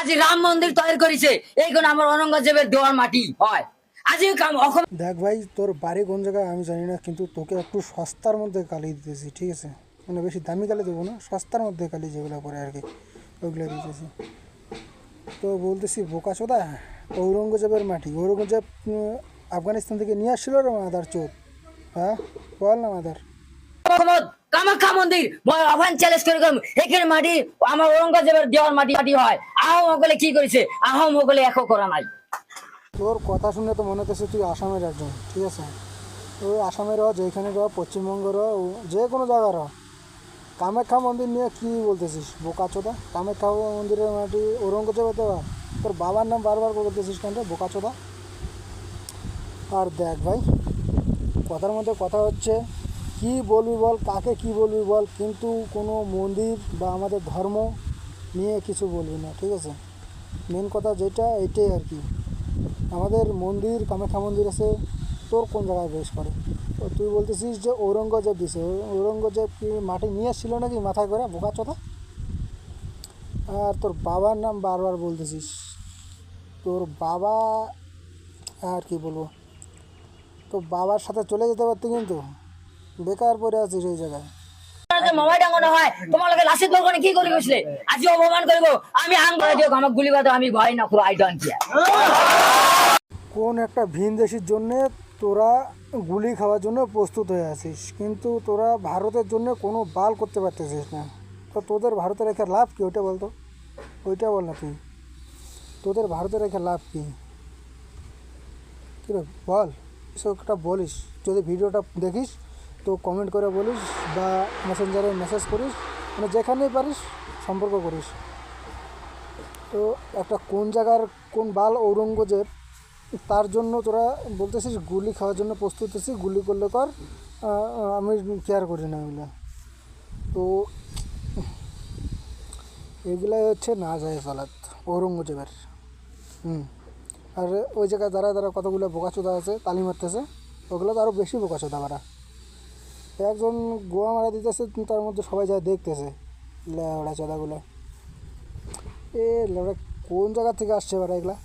আজ রাম মন্দির তৈরি করেছে। এইগুলো আমার অরঙ্গজেবের দেওয়ার মাটি হয়। আজ কাম অসম দেখ ভাই তোর বাড়ি কোন জায়গায় আমি জানি না কিন্তু তোকে একটু সস্তার মধ্যে কালি দিতেছি ঠিক আছে? মানে বেশি দামি কালি দেবো না সস্তার মধ্যে কালি যেগুলো পরে আর কি ওইগুলো দিতেছি। তো বলতেছি বোকা চোদা ঔরঙ্গজেবের মাটি। ঔরঙ্গজেব আফগানিস্তান থেকে নিয়ে আসছিল রে মাদার চোদ। হ্যাঁ? বল না মাদার। কামাখ্যা মন্দির আহ্বান চ্যালেঞ্জ করে এখানে মাটি আমার অরঙ্গজেবের দেওয়ার মাটি মাটি হয়। আহম সকলে কি করেছে? আহম সকলে একো করা নাই। তোর কথা শুনে তো মনে হচ্ছে তুই আসামের একজন, ঠিক আছে? ওই আসামের যেখানে রহ পশ্চিমবঙ্গের যে কোনো জায়গার। কামাখ্যা মন্দির নিয়ে কি বলতেছিস? বোকা চোদা? কামাখ্যা মন্দিরের মাটি ঔরঙ্গজেবে দেওয়া? তোর বাবার নাম বারবার বলতেছিস কেন রে, বোকা চোদা? আর দেখ ভাই, কথার মধ্যে কথা হচ্ছে, কি বলবি বল, কাকে কি বলবি বল, কিন্তু কোনো মন্দির বা আমাদের ধর্ম নিয়ে কিছু বলবি না, ঠিক আছে? মেন কথা যেটা, এটাই আর কি। আমাদের মন্দির, কামাখ্যা মন্দির আছে, তোর কোন জায়গায় বেশ করে? তো তুই বলতেছিস যে ঔরঙ্গজেব দিছে। ঔরঙ্গজেব কি মাটি নিয়ে এসেছিল নাকি মাথায় করে, বোকা চোদা? আর তোর বাবার নাম বারবার বলতেছিস। তোর বাবা, আর কি বলব? তো বাবার সাথে চলে যেতে পারতি কিন্তু। বেকার পড়ে আছিস ওই জায়গায়। মোবাইল ডাঙানো হয় তোমার লোকে লাসিত বলব কি আজ অপমান আমি গুলি বাদো আমি ভয় আই কোন একটা ভিন দেশের জন্যে তোরা গুলি খাওয়ার জন্য প্রস্তুত হয়ে আছিস, কিন্তু তোরা ভারতের জন্য কোনো বাল করতে পারতেছিস না। তো তোদের ভারতে রেখে লাভ কি, ওইটা বলতো? ওইটা বল না তুই। তোদের ভারতে রেখে লাভ কি? কী বল, এসব একটা বলিস। যদি ভিডিওটা দেখিস তো কমেন্ট করে বলিস বা মেসেঞ্জারে মেসেজ করিস মানে যেখানেই পারিস সম্পর্ক করিস। তো একটা কোন জায়গার কোন বাল ঔরঙ্গজেব, তার জন্য তোরা বলতেছিস গুলি খাওয়ার জন্য প্রস্তুত আছিস, গুলি করলে কর আমি কেয়ার করি না এগুলো। তো এগুলাই হচ্ছে না যায় সালাত ঔরঙ্গজেবের। হুম। আর ওই জায়গায় দাঁড়ায় দাঁড়া কতগুলো বোকাচোদা আছে, তালি মারতেছে, ওগুলো তো আরও বেশি বোকাচোদা মারা একজন গোয়া মারা দিতেছে, তার মধ্যে সবাই যায় দেখতেছে। লেওড়া চাঁদাগুলো। এ লেওড়া কোন জায়গা থেকে আসছে এবার এগুলা?